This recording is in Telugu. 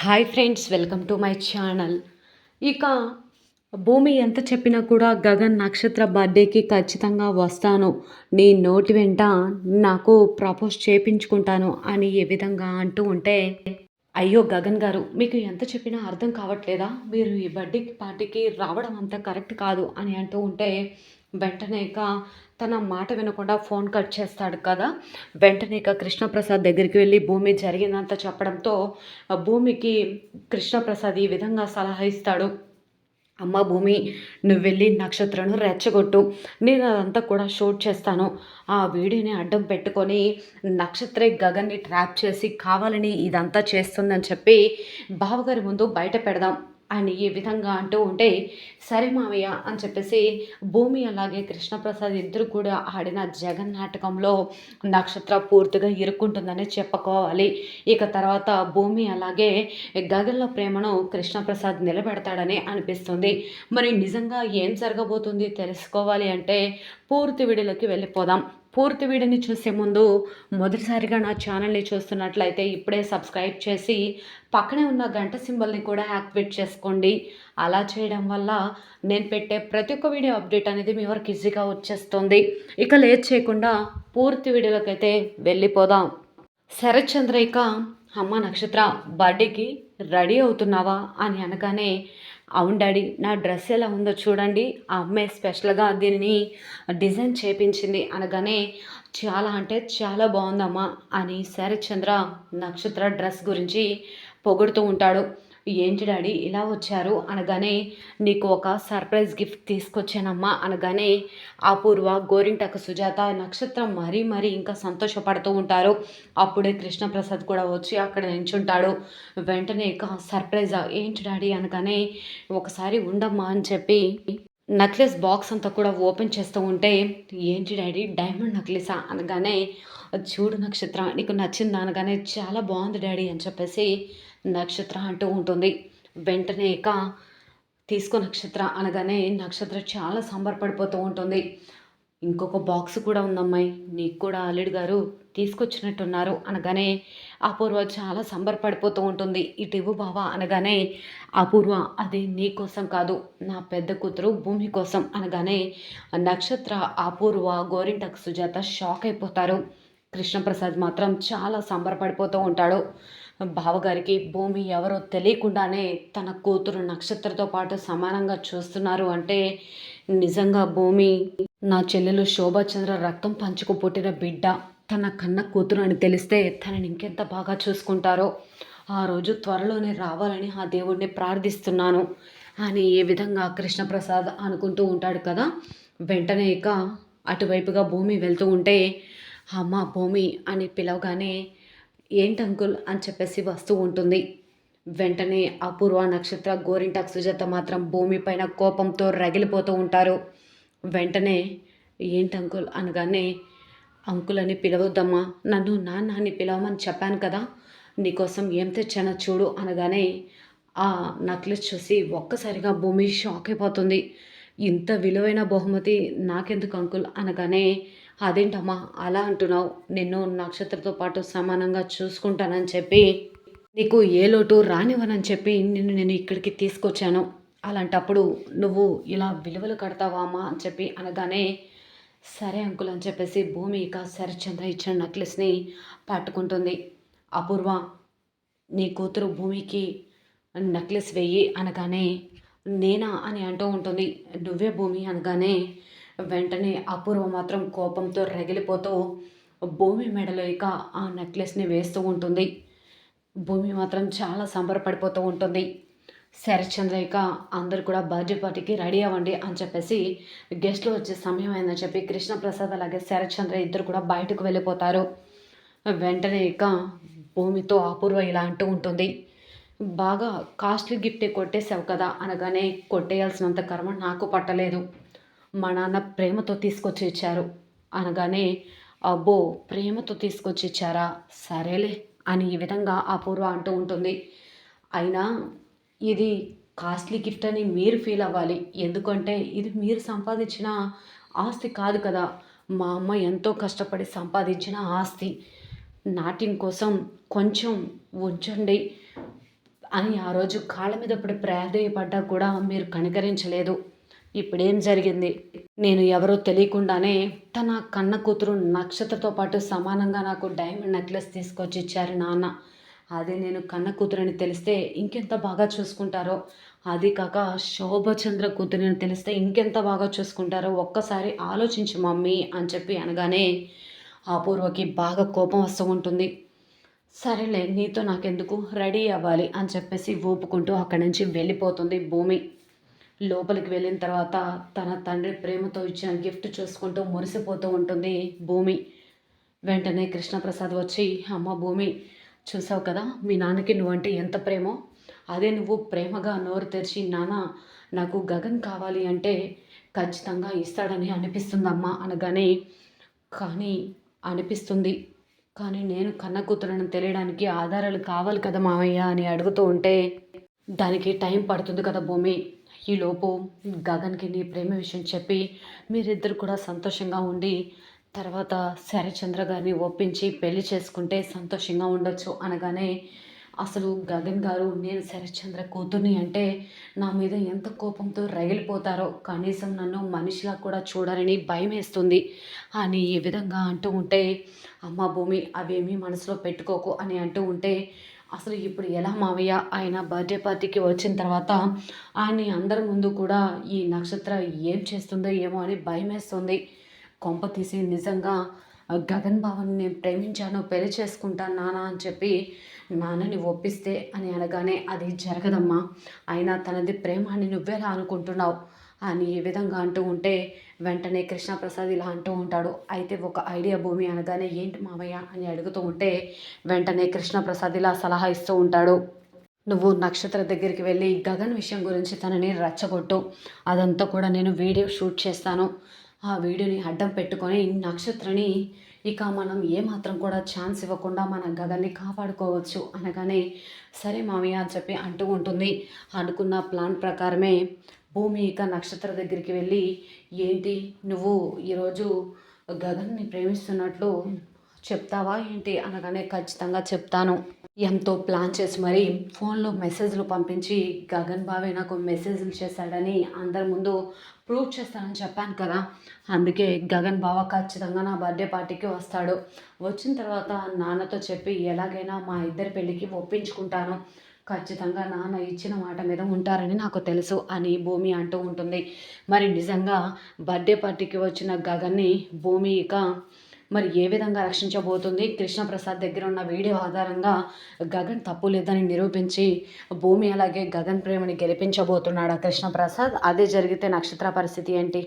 Hi friends welcome to my channel. ఇక భూమి ఎంత చెప్పినా కూడా గగన్ నక్షత్ర బర్త్డేకి ఖచ్చితంగా వస్తాను. నీ నోటి వెంట నాకు ప్రపోజ్ చేపించుకుంటాను అని ఏ విధంగా అంటూ ఉంటే అయ్యో గగన్ గారు మీకు ఎంత చెప్పినా అర్థం కావట్లేదా? మీరు ఈ బర్త్డే పార్టీకి రావడం అంత కరెక్ట్ కాదు అని అంటూ ఉంటే వెంటనే ఇక తన మాట వినకుండా ఫోన్ కట్ చేస్తాడు కదా. వెంటనే ఇక కృష్ణప్రసాద్ దగ్గరికి వెళ్ళి భూమి జరిగిందంతా చెప్పడంతో భూమికి కృష్ణప్రసాద్ ఈ విధంగా సలహా ఇస్తాడు. అమ్మ భూమి నువ్వు వెళ్ళి నక్షత్రను రెచ్చగొట్టు. నేను అదంతా కూడా షూట్ చేస్తాను. ఆ వీడియోని అడ్డం పెట్టుకొని నక్షత్రే గగన్ని ట్రాప్ చేసి కావాలని ఇదంతా చేస్తుందని చెప్పి బావగారి ముందు బయట పెడదాం. అని ఈ విధంగా అంటూ ఉంటే సరే మావయ్య అని చెప్పేసి భూమి అలాగే కృష్ణప్రసాద్ ఇద్దరు కూడా ఆడిన జగన్ నాటకంలో నక్షత్ర పూర్తిగా ఇరుక్కుంటుందని చెప్పుకోవాలి. ఇక తర్వాత భూమి అలాగే గగన్ల ప్రేమను కృష్ణప్రసాద్ నిలబెడతాడని అనిపిస్తుంది. మరి నిజంగా ఏం జరగబోతుంది తెలుసుకోవాలి అంటే పూర్తి విడిలోకి వెళ్ళిపోదాం. పూర్తి వీడియోని చూసే ముందు మొదటిసారిగా నా ఛానల్ని చూస్తున్నట్లయితే ఇప్పుడే సబ్స్క్రైబ్ చేసి పక్కనే ఉన్న గంట సింబల్ని కూడా యాక్టివేట్ చేసుకోండి. అలా చేయడం వల్ల నేను పెట్టే ప్రతి ఒక్క వీడియో అప్డేట్ అనేది మీ వరకు ఈజీగా వచ్చేస్తుంది. ఇక లేట్ చేయకుండా పూర్తి వీడియోలోకి అయితే వెళ్ళిపోదాం. శరత్ ఇక అమ్మ నక్షత్ర బర్త్డేకి రెడీ అవుతున్నావా అని అనగానే అవును డాడీ నా డ్రెస్ ఎలా ఉందో చూడండి. ఆ అమ్మాయి స్పెషల్గా దీనిని డిజైన్ చేపించింది. అనగానే చాలా అంటే చాలా బాగుందమ్మా అని శరత్చంద్ర నక్షత్ర డ్రెస్ గురించి పొగుడుతూ ఉంటాడు. ఏంటి డాడీ ఇలా వచ్చారు అనగానే నీకు ఒక సర్ప్రైజ్ గిఫ్ట్ తీసుకొచ్చానమ్మా అనగానే అపూర్వ గోరింటక సుజాత నక్షత్రం మరీ మరీ ఇంకా సంతోషపడుతూ ఉంటారు. అప్పుడే కృష్ణప్రసాద్ కూడా వచ్చి అక్కడ నించుంటాడు. వెంటనే ఇక సర్ప్రైజా ఏంటి డాడీ అనగానే ఒకసారి ఉండమ్మా అని చెప్పి నక్లెస్ బాక్స్ అంతా కూడా ఓపెన్ చేస్తూ ఉంటే ఏంటి డాడీ డైమండ్ నక్లెసా అనగానే చూడు నక్షత్ర నీకు నచ్చిందా అనగానే చాలా బాగుంది డాడీ అని చెప్పేసి నక్షత్ర అంటూ ఉంటుంది. వెంటనే ఇక తీసుకో నక్షత్ర అనగానే నక్షత్ర చాలా సంబరపడిపోతూ ఉంటుంది. ఇంకొక బాక్స్ కూడా ఉందమ్మాయి. నీకు కూడా అల్లుడు గారు తీసుకొచ్చినట్టున్నారు అనగానే అపూర్వ చాలా సంబరపడిపోతూ ఉంటుంది. ఇటు బావా అనగానే అపూర్వ అది నీ కోసం కాదు నా పెద్ద కూతురు భూమి కోసం అనగానే నక్షత్ర అపూర్వ గోరింటకు సుజాత షాక్ అయిపోతారు. కృష్ణప్రసాద్ మాత్రం చాలా సంబరపడిపోతూ ఉంటాడు. బావగారికి భూమి ఎవరో తెలియకుండానే తన కూతురు నక్షత్రతో పాటు సమానంగా చూస్తున్నారు. అంటే నిజంగా భూమి నా చెల్లెలు శోభాచంద్ర రక్తం పంచుకు పుట్టిన బిడ్డ. తన కన్న కూతురు అని తెలిస్తే తనని ఇంకెంత బాగా చూసుకుంటారో. ఆ రోజు త్వరలోనే రావాలని ఆ దేవుణ్ణి ప్రార్థిస్తున్నాను అని ఏ విధంగా కృష్ణప్రసాద్ అనుకుంటూ ఉంటాడు కదా. వెంటనే ఇక అటువైపుగా భూమి వెళ్తూ ఉంటే అమ్మ భూమి అని పిలవగానే ఏంటి అంకుల్ అని చెప్పేసి వస్తూ ఉంటుంది. వెంటనే అపూర్వ నక్షత్ర గోరింటాక్ సుజాత మాత్రం భూమిపైన కోపంతో రగిలిపోతూ ఉంటారు. వెంటనే ఏంటి అంకుల్ అనగానే అంకుల్ అని పిలవద్దమ్మా నన్ను నాన్న అని పిలవమని చెప్పాను కదా నీకోసం ఏం తెచ్చానో చూడు అనగానే ఆ నక్లెస్ చూసి ఒక్కసారిగా భూమి షాక్ అయిపోతుంది. ఇంత విలువైన బహుమతి నాకెందుకు అంకుల్ అనగానే అదేంటమ్మా? అలా అంటున్నావు. నిన్ను నక్షత్రతో పాటు సమానంగా చూసుకుంటానని చెప్పి నీకు ఏ లోటు రానివ్వనని చెప్పి నిన్ను నేను ఇక్కడికి తీసుకొచ్చాను. అలాంటప్పుడు నువ్వు ఇలా విలువలు కడతావా అమ్మా అని చెప్పి అనగానే సరే అంకుల్ అని చెప్పేసి భూమి ఇక శరచంద్ర ఇచ్చిన నెక్లెస్ని పట్టుకుంటుంది. అపూర్వ నీ కూతురు భూమికి నెక్లెస్ వెయ్యి అనగానే నేనా అని అంటూ ఉంటుంది. నువ్వే భూమి అనగానే వెంటనే అపూర్వ మాత్రం కోపంతో రగిలిపోతూ భూమి మెడలో ఇక ఆ నెక్లెస్ని వేస్తూ ఉంటుంది. భూమి మాత్రం చాలా సంబరపడిపోతూ ఉంటుంది. శరత్చంద్ర ఇక అందరు కూడా బర్త్డే పార్టీకి రెడీ అవ్వండి అని చెప్పేసి గెస్ట్లు వచ్చే సమయం అయిందని చెప్పి కృష్ణప్రసాద్ అలాగే శరత్చంద్ర ఇద్దరు కూడా బయటకు వెళ్ళిపోతారు. వెంటనే ఇక భూమితో అపూర్వ ఇలా అంటూ ఉంటుంది. బాగా కాస్ట్లీ గిఫ్టే కొట్టేసావు కదా అనగానే కొట్టేయాల్సినంత కర్మ నాకు పట్టలేదు. మా నాన్న ప్రేమతో తీసుకొచ్చి ఇచ్చారు అనగానే అబ్బో ప్రేమతో తీసుకొచ్చి ఇచ్చారా సరేలే అని ఈ విధంగా అపూర్వ అంటూ ఉంటుంది. అయినా ఇది కాస్ట్లీ గిఫ్ట్ అని మీరు ఫీల్ అవ్వాలి. ఎందుకంటే ఇది మీరు సంపాదించిన ఆస్తి కాదు కదా. మా అమ్మ ఎంతో కష్టపడి సంపాదించిన ఆస్తి. నాట్యం కోసం కొంచెం ఉంచండి అని ఆ రోజు కాళ్ళ మీద పడి ప్రాధేయపడ్డా కూడా మీరు కనికరించలేదు. ఇప్పుడేం జరిగింది? నేను ఎవరో తెలియకుండానే తన కన్న కూతురు నక్షత్రతో పాటు సమానంగా నాకు డైమండ్ నెక్లెస్ తీసుకొచ్చి ఇచ్చారు నాన్న. అదే నేను కన్న కూతురని తెలిస్తే ఇంకెంత బాగా చూసుకుంటారో? అది కాక శోభచంద్ర కూతురని తెలిస్తే ఇంకెంత బాగా చూసుకుంటారో ఒక్కసారి ఆలోచించు మమ్మీ అని చెప్పి అనగానే అపూర్వకి బాగా కోపం వస్తూ ఉంటుంది. సరేలే నీతో నాకెందుకు? రెడీ అవ్వాలి అని చెప్పేసి ఊపుకుంటూ అక్కడి నుంచి వెళ్ళిపోతుంది భూమి. లోపలికి వెళ్ళిన తర్వాత తన తండ్రి ప్రేమతో ఇచ్చిన గిఫ్ట్ చూసుకుంటూ మురిసిపోతూ ఉంటుంది భూమి. వెంటనే కృష్ణప్రసాద్ వచ్చి అమ్మ భూమి చూసావు కదా మీ నాన్నకి నువ్వంటే ఎంత ప్రేమో? అదే నువ్వు ప్రేమగా నోరు తెరిచి నాన్న నాకు గగన్ కావాలి అంటే ఖచ్చితంగా ఇస్తాడని అనిపిస్తుందమ్మా అనగానే కానీ అనిపిస్తుంది. కానీ నేను కన్న కూతురని తెలియడానికి ఆధారాలు కావాలి కదా మామయ్య అని అడుగుతూ ఉంటే దానికి టైం పడుతుంది కదా భూమి. ఈలోపు గగన్కి నీ ప్రేమ విషయం చెప్పి మీరిద్దరు కూడా సంతోషంగా ఉండి తర్వాత శరచంద్ర గారిని ఒప్పించి పెళ్ళి చేసుకుంటే సంతోషంగా ఉండొచ్చు అనగానే అసలు గగన్ గారు నేను శరత్చంద్ర కూతుర్ని అంటే నా మీద ఎంత కోపంతో రగిలిపోతారో కనీసం నన్ను మనిషిలా కూడా చూడాలని భయం వేస్తుంది. అని ఈ విధంగా అంటూ ఉంటే అమ్మ భూమి అవేమీ మనసులో పెట్టుకోకు అని అంటూ ఉంటే అసలు ఇప్పుడు ఎలా మావయ్య ఆయన బర్త్డే పార్టీకి వచ్చిన తర్వాత ఆయన్ని అందరి ముందు కూడా ఈ నక్షత్ర ఏం చేస్తుందో ఏమో అని భయం వేస్తుంది కొంప తీసి నిజంగా గగన్ బావని నేను ప్రేమించాను పెళ్ళి చేసుకుంటాను నానా అని చెప్పి నాన్నని ఒప్పిస్తే అని అనగానే అది జరగదమ్మా. అయినా తనది ప్రేమ అని నువ్వేలా అనుకుంటున్నావు? అని ఈ విధంగా అంటూ ఉంటే వెంటనే కృష్ణప్రసాద్ ఇలా అంటూ ఉంటాడు. అయితే ఒక ఐడియా భూమి అనగానే ఏంటి మావయ్య? అని అడుగుతూ ఉంటే వెంటనే కృష్ణప్రసాద్ ఇలా సలహా ఇస్తూ ఉంటాడు. నువ్వు నక్షత్ర దగ్గరికి వెళ్ళి గగన్ విషయం గురించి తనని రచ్చగొట్టు. అదంతా కూడా నేను వీడియో షూట్ చేస్తాను. ఆ వీడియోని అడ్డం పెట్టుకొని నక్షత్రని ఇక మనం ఏమాత్రం కూడా ఛాన్స్ ఇవ్వకుండా మన గగన్ని కాపాడుకోవచ్చు అనగానే సరే మామయ్య అని చెప్పి అంటూ ఉంటుంది. అనుకున్న ప్లాన్ ప్రకారమే భూమి ఇక నక్షత్ర దగ్గరికి వెళ్ళి ఏంటి? నువ్వు ఈరోజు గగన్ని ప్రేమిస్తున్నట్లు చెప్తావా ఏంటి? అనగానే ఖచ్చితంగా చెప్తాను. ఎంతో ప్లాన్ చేసి మరి ఫోన్లో మెసేజ్లు పంపించి గగన్ బావే నాకు మెసేజ్లు చేశాడని అందరి ముందు ప్రూవ్ చేస్తానని చెప్పాను కదా. అందుకే గగన్ బావ ఖచ్చితంగా నా బర్త్డే పార్టీకి వస్తాడు. వచ్చిన తర్వాత నాన్నతో చెప్పి ఎలాగైనా మా ఇద్దరి పెళ్ళికి ఒప్పించుకుంటాను. ఖచ్చితంగా నాన్న ఇచ్చిన మాట మీద ఉంటారని నాకు తెలుసు అని భూమి అంటూ ఉంటుంది. మరి నిజంగా బర్త్డే పార్టీకి వచ్చిన గగన్ని భూమి ఇక మరి ఏ విధంగా రక్షించబోతుంది? కృష్ణప్రసాద్ దగ్గర ఉన్న వీడియో ఆధారంగా గగన్ తప్పు లేదని నిరూపించి భూమి అలాగే గగన్ ప్రేమని గెలిపించబోతున్నాడు కృష్ణప్రసాద్? అదే జరిగితే నక్షత్ర పరిస్థితి ఏంటి?